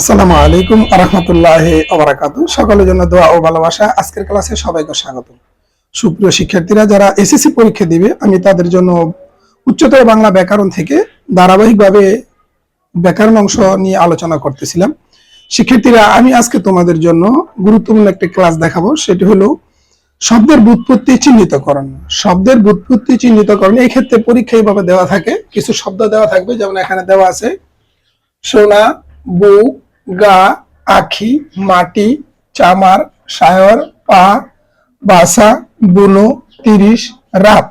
আসসালামু আলাইকুম আরহামতুল্লাহ আবরাকাতু সকলের জন্য দোয়া ও ভালোবাসা। আজকের ক্লাসে সবাইকে স্বাগত। সুপ্রিয় শিক্ষার্থীরা, যারা এসএসসি পরীক্ষা দিবে, আমি তাদের জন্য উচ্চতর বাংলা ব্যাকরণ থেকে ধারাবাহিকভাবে ব্যাকরণ অংশ নিয়ে আলোচনা করতেছিলাম। শিক্ষার্থীরা, আমি আজকে তোমাদের জন্য গুরুত্বপূর্ণ একটি ক্লাস দেখাবো। সেটি হলো শব্দের বুৎপত্তি চিহ্নিতকরণ। শব্দের বুৎপত্তি চিহ্নিতকরণ এই ক্ষেত্রে পরীক্ষা এইভাবে দেওয়া থাকে। কিছু শব্দ দেওয়া থাকবে, যেমন এখানে দেওয়া আছে, সোনা বুক গা, আখি, মাটি, চামার, সায়র পা বাসা, বুনো, তিরিশ, রাত।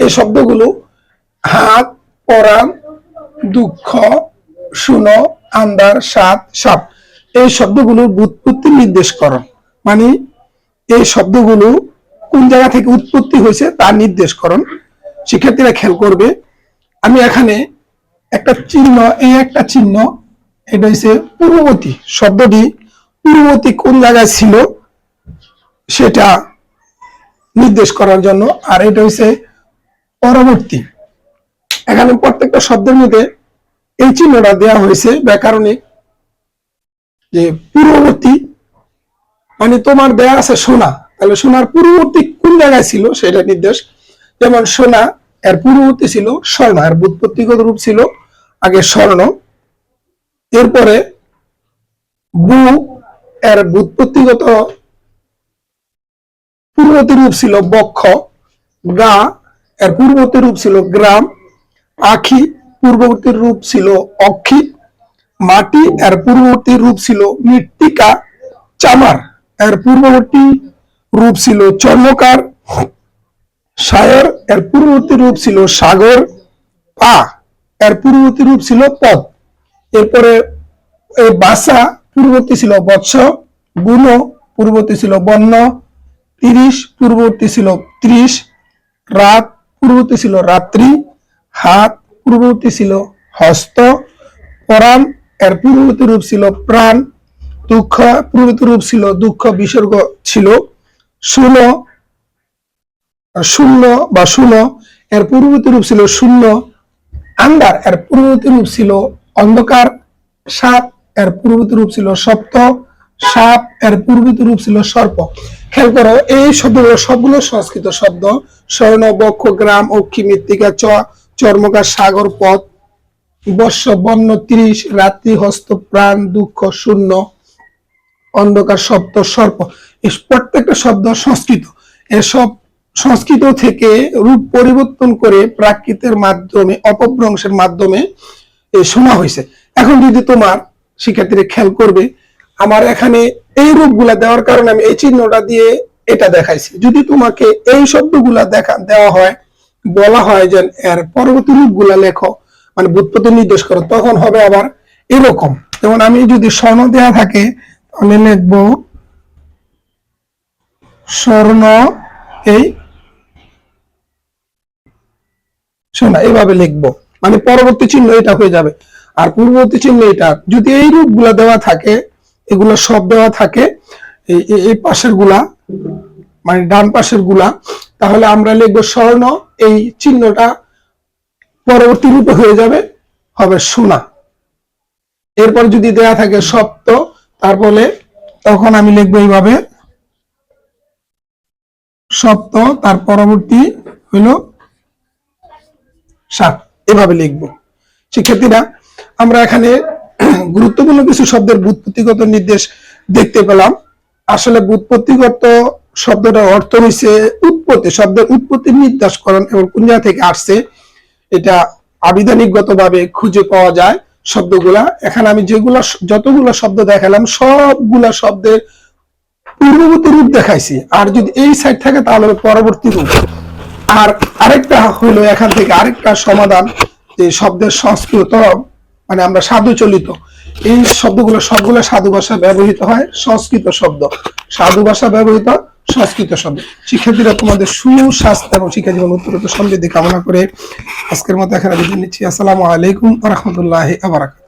এই শব্দগুলো হাত, পরাণ, দুঃখ, শুনো আন্দার সাত, সাপ। এই শব্দগুলোর বুৎপত্তি নির্দেশ করণ মানে এই শব্দগুলো কোন জায়গা থেকে উৎপত্তি হয়েছে তার নির্দেশ করণ শিক্ষার্থীরা খেয়াল করবে, আমি এখানে একটা চিহ্ন, এই একটা চিহ্ন এটা হচ্ছে পূর্ববর্তী শব্দটি পূর্ববর্তী কোন জায়গায় ছিল সেটা নির্দেশ করার জন্য। আর এটা হচ্ছে পরবর্তী। এখানে প্রত্যেকটা শব্দের মধ্যে এই চিহ্নটা দেওয়া হয়েছে ব্যাকরণিক যে পূর্ববর্তী মানে তোমার দেয়া আছে সোনা। তাহলে সোনার পূর্ববর্তী কোন জায়গায় ছিল সেটা নির্দেশ। যেমন সোনা, এর পূর্ববর্তী ছিল স্বর্ণ, এর বুৎপত্তিগত রূপ ছিল আগে স্বর্ণ। এরপরে বু এর বুৎপত্তিগত পূর্ববর্তী রূপ ছিল বক্ষ, গা এর পূর্ববর্তী রূপ ছিল গ্রাম, আখি পূর্ববর্তী রূপ ছিল অক্ষি, মাটি এর পূর্ববর্তী রূপ ছিল মৃত্তিকা, চামার এর পূর্ববর্তী রূপ ছিল চর্মকার, সায়র এর পূর্ববর্তী রূপ ছিল সাগর, পা এর পূর্ববর্তী রূপ ছিল পদ এরপরে এই বাসা পূর্ববর্তী ছিল বৎস গুণ পূর্ববর্তী ছিল বন্য, তিরিশ পূর্ববর্তী ছিল ত্রিশ, রাত পূর্ববর্তী ছিল রাত্রি, হাত পূর্ববর্তী ছিল হস্ত, পরাণ এর পূর্ববর্তী রূপ ছিল প্রাণ, দুঃখ পূর্ববর্তী রূপ ছিল দুঃখ, বিসর্গ ছিল শূন্য শূন্য বা শূন্য এর পূর্ববর্তী রূপ ছিল শূন্য আন্দার এর পূর্ববর্তী রূপ ছিল অন্ধকার, সাপ এর পূর্ববর্তী রূপ ছিল সপ্ত, সাপ এর পূর্ববর্তী রূপ ছিল সর্প। খেয়াল করো, এই শব্দগুলো সবগুলো সংস্কৃত শব্দ। স্বর্ণ, বক্ষ, গ্রাম, অক্ষী, মৃত্তিকা, চ, চর্মকার, সাগর, পথ, বর্ষ বন্য ত্রিশ, রাত্রি, হস্ত, প্রাণ, দুঃখ, শূন্য, অন্ধকার শব্দ সর্প। প্রত্যেকটা শব্দ সংস্কৃত। এসব সংস্কৃত থেকে রূপ পরিবর্তন করে প্রাকৃতের মাধ্যমে, অপভ্রংশের মাধ্যমে শোনা হয়েছে। এখন যদি তোমার শিক্ষার্থীরা খেয়াল করবে, আমার এখানে এই রূপগুলা দেওয়ার কারণে আমি এই চিহ্নটা দিয়ে এটা দেখাইছি। যদি তোমাকে এই শব্দগুলা দেখা, দেওয়া হয়, বলা হয় যে এর পরবর্তী রূপগুলা লেখো মানে বুৎপত্তি নির্দেশ করো, তখন হবে আবার এরকম। যেমন আমি যদি স্বর্ণ দেওয়া থাকে, আমি লিখব স্বর্ণ, এই শোনা এইভাবে লিখব। মানে পরবর্তী চিহ্ন এটা হয়ে যাবে। আর পূর্ববর্তী চিহ্ন এটা। যদি এই রূপগুলা দেওয়া থাকে, এগুলো সব দেওয়া থাকে এই পাশেরগুলা মানে ডান পাশেরগুলা তাহলে আমরা লিখব স্বর্ণ, এই চিহ্নটা পরবর্তী রূপে হয়ে যাবে, হবে সোনা। এরপর যদি দেয়া থাকে সপ্ত, তারপরে তখন আমি লিখব এইভাবে, সপ্ত, তার পরবর্তী হইল সাত। এভাবে লিখব। শিক্ষার্থীরা, আমরা এখানে গুরুত্বপূর্ণ কিছু শব্দের বুৎপত্তিগত নির্দেশ দেখতে পেলাম। আসলে বুৎপত্তিগত শব্দটার অর্থ হয়েছে উৎপত্তি, শব্দের উৎপত্তি নির্দেশকরণ এবং কোন জায়গা থেকে আসছে, এটা আবিধানিকগত ভাবে খুঁজে পাওয়া যায় শব্দগুলা। এখানে আমি যেগুলা যতগুলো শব্দ দেখালাম, সবগুলা শব্দের পূর্ববর্তী রূপ দেখাইছি। আর যদি এই সাইড থাকে, তাহলে পরবর্তী রূপ। আর আরেকটা হলো এখান থেকে আরেকটা সমাধান, যে শব্দের সংস্কৃত মানে আমরা সাধু চলিত এই শব্দগুলো সবগুলো সাধু ভাষা ব্যবহৃত হয় সংস্কৃত শব্দ। সাধু ভাষা ব্যবহৃত সংস্কৃত শব্দ। শিক্ষার্থীরা তোমাদের সুস্বাস্থ্য এবং শিক্ষা জীবন উত্তরোত্তর সমৃদ্ধি কামনা করে আজকের মতো এখানে বিদায় নিচ্ছি। আসসালামু আলাইকুম রহমতুল্লাহ আবরাকাত